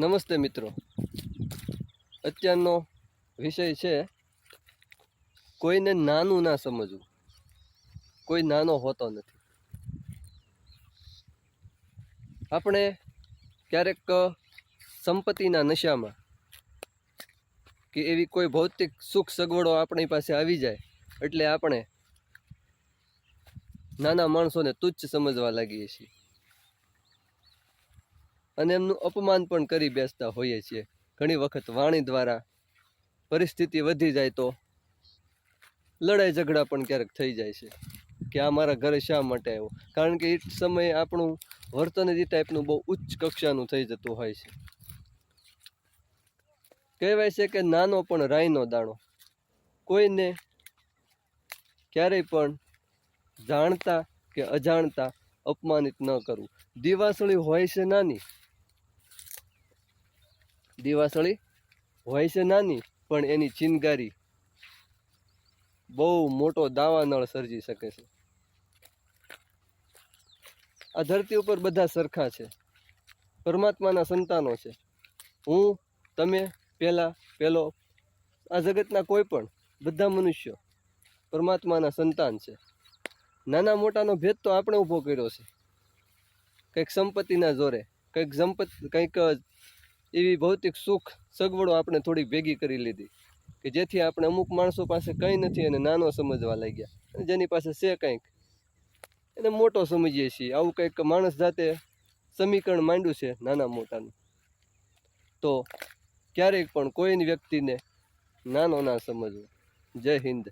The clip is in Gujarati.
નમસ્તે મિત્રો. અત્યારનો વિષય છે, કોઈને નાનું ના સમજવું. કોઈ નાનો હોતો નથી. આપણે ક્યારેક સંપત્તિના નશામાં કે એવી કોઈ ભૌતિક સુખ સગવડો આપણી પાસે આવી જાય, એટલે આપણે નાના માણસોને તુચ્છ સમજવા લાગીએ છીએ. અને એમનું અપમાન પણ કરી બેસતા હોઈએ છીએ. ઘણી વખત વાણી દ્વારા પરિસ્થિતિ વધી જાય તો લડાઈ ઝઘડા પણ ક્યારેક થઈ જાય છે કે આ મારા ઘરે શા માટે આવ્યો? કારણ કે એ સમયે આપણું વર્તન જ એ ટાઈપનું બહુ ઉચ્ચ કક્ષાનું થઈ જતું હોય છે. કહેવાય છે કે નાનો પણ રાઈનો દાણો. કોઈને ક્યારેય પણ જાણતા કે અજાણતા અપમાનિત ન કરવું. દિવાસળી હોય છે નાની દિવાસળી હોય છે નાની, પણ એની ચિનગારી બહુ મોટો દાવાનળ સર્જી શકે છે. આ ધરતી ઉપર બધા સરખા છે. પરમાત્માના સંતાનો છે. હું, તમે પહેલાં પેલો, આ જગતના કોઈ પણ બધા મનુષ્યો પરમાત્માના સંતાન છે. નાના મોટાનો ભેદ તો આપણે ઊભો કર્યો છે. કંઈક સંપત્તિના જોરે, કંઈક સંપત્તિ, કંઈક એવી ભૌતિક સુખ સગવડો આપણે થોડીક ભેગી કરી લીધી કે જેથી આપણે અમુક માણસો પાસે કંઈ નથી અને નાનો સમજવા લાગ્યા. અને જેની પાસે છે કંઈક. એને મોટો સમજીએ છીએ. આવું કંઈક માણસ જાતે સમીકરણ માંડ્યું છે નાના મોટાનું. તો ક્યારેક પણ કોઈની વ્યક્તિને નાનો ના સમજવો. જય હિન્દ.